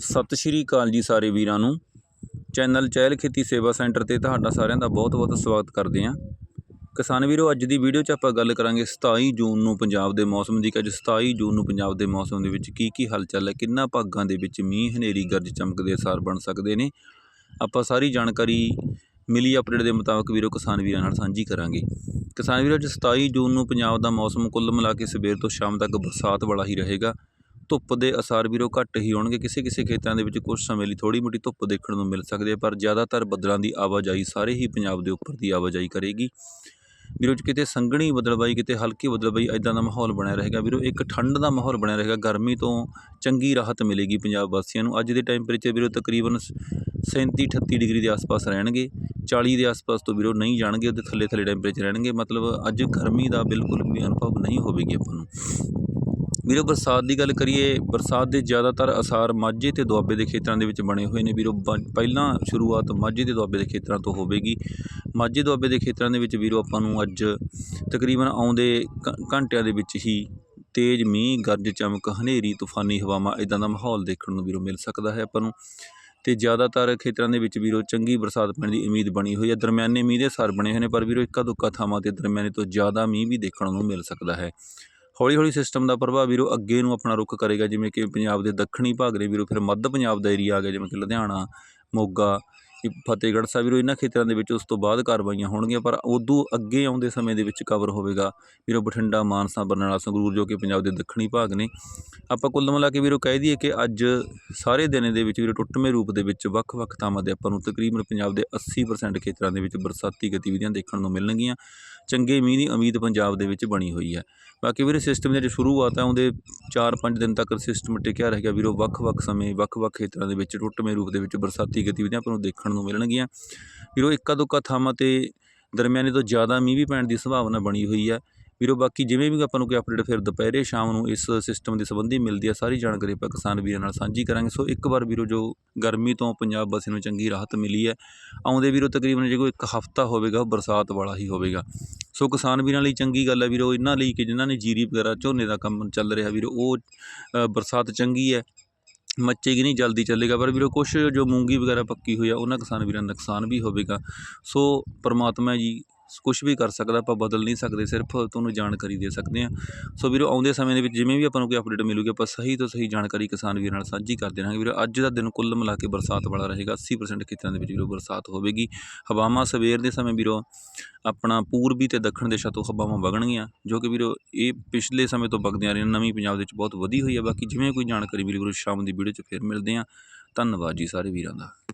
ਸਤਿ ਸ਼੍ਰੀ ਅਕਾਲ ਜੀ ਸਾਰੇ ਵੀਰਾਂ ਨੂੰ। ਚੈਨਲ ਚਹਿਲ ਖੇਤੀ ਸੇਵਾ ਸੈਂਟਰ ਤੇ ਤੁਹਾਡਾ ਸਾਰਿਆਂ ਦਾ ਬਹੁਤ-ਬਹੁਤ ਸਵਾਗਤ ਕਰਦੇ ਹਾਂ। ਕਿਸਾਨ ਵੀਰੋ, ਅੱਜ ਦੀ ਵੀਡੀਓ 'ਚ ਆਪਾਂ ਗੱਲ ਕਰਾਂਗੇ 27 ਜੂਨ ਨੂੰ ਪੰਜਾਬ ਦੇ ਮੌਸਮ ਦੀ। ਕਿ ਅੱਜ 27 ਜੂਨ ਨੂੰ ਪੰਜਾਬ ਦੇ ਮੌਸਮ ਦੇ ਵਿੱਚ ਕੀ ਕੀ ਹਲਚਲ ਹੈ, ਕਿੰਨਾ ਭਾਗਾਂ ਦੇ ਵਿੱਚ ਮੀਂਹ, ਹਨੇਰੀ, ਗਰਜ ਚਮਕਦੇ ਅਸਾਰ ਬਣ ਸਕਦੇ ਨੇ। ਆਪਾਂ ਸਾਰੀ ਜਾਣਕਾਰੀ ਮਿਲੀ ਅਪਡੇਟ ਦੇ ਮੁਤਾਬਕ ਵੀਰੋ, ਕਿਸਾਨ ਵੀਰਾਂ ਨਾਲ ਸਾਂਝੀ ਕਰਾਂਗੇ। ਕਿਸਾਨ ਵੀਰੋ, ਅੱਜ 27 ਜੂਨ ਨੂੰ ਪੰਜਾਬ ਦਾ ਮੌਸਮ ਕੁੱਲ ਮਿਲਾ ਕੇ ਸਵੇਰ ਤੋਂ ਸ਼ਾਮ ਤੱਕ ਬਰਸਾਤ ਵਾਲਾ ਹੀ ਰਹੇਗਾ। ਧੁੱਪ ਦੇ ਅਸਾਰ ਵੀਰੋ ਘੱਟ ਹੀ ਹੋਣਗੇ। ਕਿਸੇ ਕਿਸੇ ਖੇਤਰਾਂ ਦੇ ਵਿੱਚ ਕੁਝ ਸਮੇਂ ਲਈ ਥੋੜੀ ਮੋਟੀ ਧੁੱਪ ਦੇਖਣ ਨੂੰ ਮਿਲ ਸਕਦੀ ਹੈ, ਪਰ ਜ਼ਿਆਦਾਤਰ ਬੱਦਲਾਂ ਦੀ ਆਵਾਜਾਈ ਸਾਰੇ ਹੀ ਪੰਜਾਬ ਦੇ ਉੱਪਰ ਦੀ ਆਵਾਜਾਈ ਕਰੇਗੀ। ਵੀਰੋ ਚ ਕਿਤੇ ਸੰਘਣੀ ਬੱਦਲਬਾਈ, ਕਿਤੇ ਹਲਕੀ ਬੱਦਲਬਾਈ ਐਦਾਂ ਦਾ ਮਾਹੌਲ ਬਣਿਆ ਰਹੇਗਾ, ਵੀਰੋ, ਇੱਕ ਠੰਡ ਦਾ ਮਾਹੌਲ ਬਣਿਆ ਰਹੇਗਾ, ਗਰਮੀ ਤੋਂ ਚੰਗੀ ਰਾਹਤ ਮਿਲੇਗੀ ਪੰਜਾਬ ਵਾਸੀਆਂ ਨੂੰ। ਅੱਜ ਦੇ ਟੈਂਪਰੇਚਰ ਵੀਰੋ ਤਕਰੀਬਨ 37 38 ਡਿਗਰੀ ਦੇ ਆਸ-ਪਾਸ ਰਹਿਣਗੇ 40 ਦੇ ਆਸ-ਪਾਸ ਤੋਂ ਵੀਰੋ ਨਹੀਂ ਜਾਣਗੇ, ਉਹਦੇ ਥੱਲੇ ਥੱਲੇ ਟੈਂਪਰੇਚਰ ਰਹਿਣਗੇ। ਮਤਲਬ ਅੱਜ ਗਰਮੀ ਦਾ ਬਿਲਕੁਲ ਵੀ ਅਨੁਭਵ ਨਹੀਂ ਹੋਵੇਗੀ ਆਪਾਂ ਨੂੰ। ਵੀਰੋ, ਬਰਸਾਤ ਦੀ ਗੱਲ ਕਰੀਏ, ਬਰਸਾਤ ਦੇ ਜ਼ਿਆਦਾਤਰ ਅਸਾਰ ਮਾਝੇ ਤੇ ਦੁਆਬੇ ਦੇ ਖੇਤਰਾਂ ਦੇ ਵਿੱਚ ਬਣੇ ਹੋਏ ਨੇ ਵੀਰੋ। ਬ- ਪਹਿਲਾਂ ਸ਼ੁਰੂਆਤ ਮਾਝੇ ਤੇ ਦੁਆਬੇ ਦੇ ਖੇਤਰਾਂ ਤੋਂ ਹੋਵੇਗੀ। ਮਾਝੇ ਦੁਆਬੇ ਦੇ ਖੇਤਰਾਂ ਦੇ ਵਿੱਚ ਵੀਰੋ, ਆਪਾਂ ਨੂੰ ਅੱਜ ਤਕਰੀਬਨ ਆਉਂਦੇ ਘ- ਘੰਟਿਆਂ ਦੇ ਵਿੱਚ ਹੀ ਤੇਜ਼ ਮੀਂਹ, ਗਰਜ ਚਮਕ, ਹਨੇਰੀ, ਤੂਫਾਨੀ ਹਵਾਵਾਂ ਇਦਾਂ ਦਾ ਮਾਹੌਲ ਦੇਖਣ ਨੂੰ ਵੀਰੋ ਮਿਲ ਸਕਦਾ ਹੈ ਆਪਾਂ ਨੂੰ। ਤੇ ਜ਼ਿਆਦਾਤਰ ਖੇਤਰਾਂ ਦੇ ਵਿੱਚ ਵੀਰੋ, ਚੰਗੀ ਬਰਸਾਤ ਪੈਣ ਦੀ ਉਮੀਦ ਬਣੀ ਹੋਈ ਹੈ। ਦਰਮਿਆਨੇ ਮੀਂਹ ਦੇ ਅਸਰ ਬਣੇ ਹੋਏ ਨੇ, ਪਰ ਵੀਰੋ ਇੱਕਾ ਦੁੱਕਾ ਥਾਵਾਂ ਤੇ ਦਰਮਿਆਨੇ ਤੋਂ ਜ਼ਿਆਦਾ ਮੀਂਹ ਵੀ ਦੇਖਣ ਨੂੰ ਮਿਲ ਸਕਦਾ ਹੈ। ਹੌਲੀ ਹੌਲੀ ਸਿਸਟਮ ਦਾ ਪ੍ਰਭਾਵ ਵੀਰੋ ਅੱਗੇ ਨੂੰ ਆਪਣਾ ਰੁਖ ਕਰੇਗਾ, ਜਿਵੇਂ ਕਿ ਪੰਜਾਬ ਦੇ ਦੱਖਣੀ ਭਾਗ ਦੇ ਵੀਰੋ, ਫਿਰ ਮੱਧ ਪੰਜਾਬ ਦਾ ਏਰੀਆ ਆ ਗਿਆ, ਜਿਵੇਂ ਕਿ ਲੁਧਿਆਣਾ, ਮੋਗਾ ਇਹ ਫਤਿਹਗੜ੍ਹ ਸਾਹਿਬ ਵੀਰੋ, ਇਹਨਾਂ ਖੇਤਰਾਂ ਦੇ ਵਿੱਚ ਉਸ ਤੋਂ ਬਾਅਦ ਕਾਰਵਾਈਆਂ ਹੋਣਗੀਆਂ, ਪਰ ਉਦੋਂ ਅੱਗੇ ਆਉਂਦੇ ਸਮੇਂ ਦੇ ਵਿੱਚ ਕਵਰ ਹੋਵੇਗਾ। ਵੀਰੋ, ਬਠਿੰਡਾ, ਮਾਨਸਾ, ਬਰਨਾਲਾ, ਸੰਗਰੂਰ, ਜੋ ਕਿ ਪੰਜਾਬ ਦੇ ਦੱਖਣੀ ਭਾਗ ਨੇ। ਆਪਾਂ ਕੁੱਲ ਮਿਲਾ ਕੇ ਵੀਰੋ ਕਹਿ ਦਈਏ ਕਿ ਅੱਜ ਸਾਰੇ ਦਿਨ ਦੇ ਵਿੱਚ ਵੀਰੋ, ਟੁੱਟਵੇਂ ਰੂਪ ਦੇ ਵਿੱਚ ਵੱਖ-ਵੱਖ ਥਾਵਾਂ ਦੇ ਆਪਾਂ ਨੂੰ ਤਕਰੀਬਨ ਪੰਜਾਬ ਦੇ 80% ਖੇਤਰਾਂ ਦੇ ਵਿੱਚ ਬਰਸਾਤੀ ਗਤੀਵਿਧੀਆਂ ਦੇਖਣ ਨੂੰ ਮਿਲਣਗੀਆਂ। ਚੰਗੇ ਮੀਂਹ ਦੀ ਉਮੀਦ ਪੰਜਾਬ ਦੇ ਵਿੱਚ ਬਣੀ ਹੋਈ ਹੈ। ਬਾਕੀ ਵੀਰੇ ਸਿਸਟਮ ਦੀ ਜਿਹੜੀ ਸ਼ੁਰੂਆਤ ਹੈ ਉਹਦੇ 4-5 ਦਿਨ ਤੱਕ ਸਿਸਟਮ ਟਿਕਿਆ ਰਹੇਗਾ ਵੀਰੋ, ਵੱਖ-ਵੱਖ ਸਮੇਂ, ਵੱਖ-ਵੱਖ ਖੇਤਰਾਂ ਦੇ ਵਿੱਚ ਟੁੱਟਵੇਂ ਰੂਪ ਦੇ ਵਿੱਚ ਬਰਸਾਤੀ ਗਤੀਵਿਧੀਆਂ ਆਪਾਂ ਨੂੰ ਦੇਖਣ ਨੂੰ ਮਿਲਣਗੀਆਂ। ਵੀਰੋ ਇੱਕਾ ਦੁੱਕਾ ਥਾਵਾਂ ਤੇ ਦਰਮਿਆਨੇ ਤੋਂ ਜ਼ਿਆਦਾ ਮੀਂਹ ਵੀ ਪੈਣ ਦੀ ਸੰਭਾਵਨਾ ਬਣੀ ਹੋਈ ਹੈ ਵੀਰੋ, ਬਾਕੀ ਜਿਵੇਂ ਵੀ ਆਪਾਂ ਨੂੰ ਕੋਈ ਅਪਡੇਟ ਫਿਰ ਦੁਪਹਿਰੇ, ਸ਼ਾਮ ਨੂੰ ਇਸ ਸਿਸਟਮ ਦੇ ਸੰਬੰਧੀ ਮਿਲਦੀ ਹੈ ਸਾਰੀ ਜਾਣਕਾਰੀ ਆਪਾਂ ਕਿਸਾਨ ਵੀਰਾਂ ਨਾਲ ਸਾਂਝੀ ਕਰਾਂਗੇ। ਸੋ ਇੱਕ ਵਾਰ ਵੀਰੋ, ਜੋ ਗਰਮੀ ਤੋਂ ਪੰਜਾਬ ਵਾਸੀਆਂ ਨੂੰ ਚੰਗੀ ਰਾਹਤ ਮਿਲੀ ਹੈ ਆਉਂਦੇ ਵੀਰੋ, ਤਕਰੀਬਨ ਜੇ ਕੋਈ ਇੱਕ ਹਫਤਾ ਹੋਵੇਗਾ, ਉਹ ਬਰਸਾਤ ਵਾਲਾ ਹੀ ਹੋਵੇਗਾ। ਸੋ ਕਿਸਾਨ ਵੀਰਾਂ ਲਈ ਚੰਗੀ ਗੱਲ ਹੈ ਵੀਰੋ, ਇਹਨਾਂ ਲਈ ਕਿ ਜਿਨ੍ਹਾਂ ਨੇ ਜੀਰੀ ਵਗੈਰਾ ਝੋਨੇ ਦਾ ਕੰਮ ਚੱਲ ਰਿਹਾ ਵੀਰੋ, ਉਹ ਬਰਸਾਤ ਚੰਗੀ ਹੈ ਮੱਚੇਗੀ ਨਹੀਂ, ਜਲਦੀ ਚੱਲੇਗਾ। ਪਰ ਵੀਰੋ, ਕੁਛ ਜੋ ਮੂੰਗੀ ਵਗੈਰਾ ਪੱਕੀ ਹੋਈ ਆ, ਉਹਨਾਂ ਕਿਸਾਨ ਵੀਰਾਂ ਦਾ ਨੁਕਸਾਨ ਵੀ ਹੋਵੇਗਾ। ਸੋ, ਪਰਮਾਤਮਾ ਜੀ ਕੁਝ ਵੀ ਕਰ ਸਕਦਾ, ਆਪਾਂ ਬਦਲ ਨਹੀਂ ਸਕਦੇ, ਸਿਰਫ ਤੁਹਾਨੂੰ ਜਾਣਕਾਰੀ ਦੇ ਸਕਦੇ ਹਾਂ। ਸੋ ਵੀਰੋ, ਆਉਂਦੇ ਸਮੇਂ ਦੇ ਵਿੱਚ ਜਿਵੇਂ ਵੀ ਆਪਾਂ ਨੂੰ ਕੋਈ ਅਪਡੇਟ ਮਿਲੂਗੀ, ਆਪਾਂ ਸਹੀ ਤੋਂ ਸਹੀ ਜਾਣਕਾਰੀ ਕਿਸਾਨ ਵੀਰਾਂ ਨਾਲ ਸਾਂਝੀ ਕਰਦੇ ਰਹਾਂਗੇ ਵੀਰੋ, ਅੱਜ ਦਾ ਦਿਨ ਕੁੱਲ ਮਿਲਾ ਕੇ ਬਰਸਾਤ ਵਾਲਾ ਰਹੇਗਾ 80% ਖੇਤਰਾਂ ਦੇ ਵਿੱਚ ਵੀਰੋ ਬਰਸਾਤ ਹੋਵੇਗੀ। ਹਵਾਵਾਂ ਸਵੇਰ ਦੇ ਸਮੇਂ ਵੀਰੋ, ਆਪਣਾ ਪੂਰਬੀ ਤੇ ਦੱਖਣ ਦਿਸ਼ਾ ਤੋਂ ਹਵਾਵਾਂ ਵਗਣਗੀਆਂ, ਜੋ ਕਿ ਵੀਰੋ ਇਹ ਪਿਛਲੇ ਸਮੇਂ ਤੋਂ ਵਗਦੀਆਂ ਰਹੀਆਂ, ਨਵੀਂ ਪੰਜਾਬ ਦੇ ਵਿੱਚ ਬਹੁਤ ਵਧੀ ਹੋਈ ਹੈ ਬਾਕੀ ਜਿਵੇਂ ਕੋਈ ਜਾਣਕਾਰੀ ਮਿਲੀ ਵੀਰੋ, ਸ਼ਾਮ ਦੀ ਵੀਡੀਓ 'ਚ ਫਿਰ ਮਿਲਦੇ ਹਾਂ। ਧੰਨਵਾਦ ਜੀ ਸਾਰੇ ਵੀਰਾਂ ਦਾ।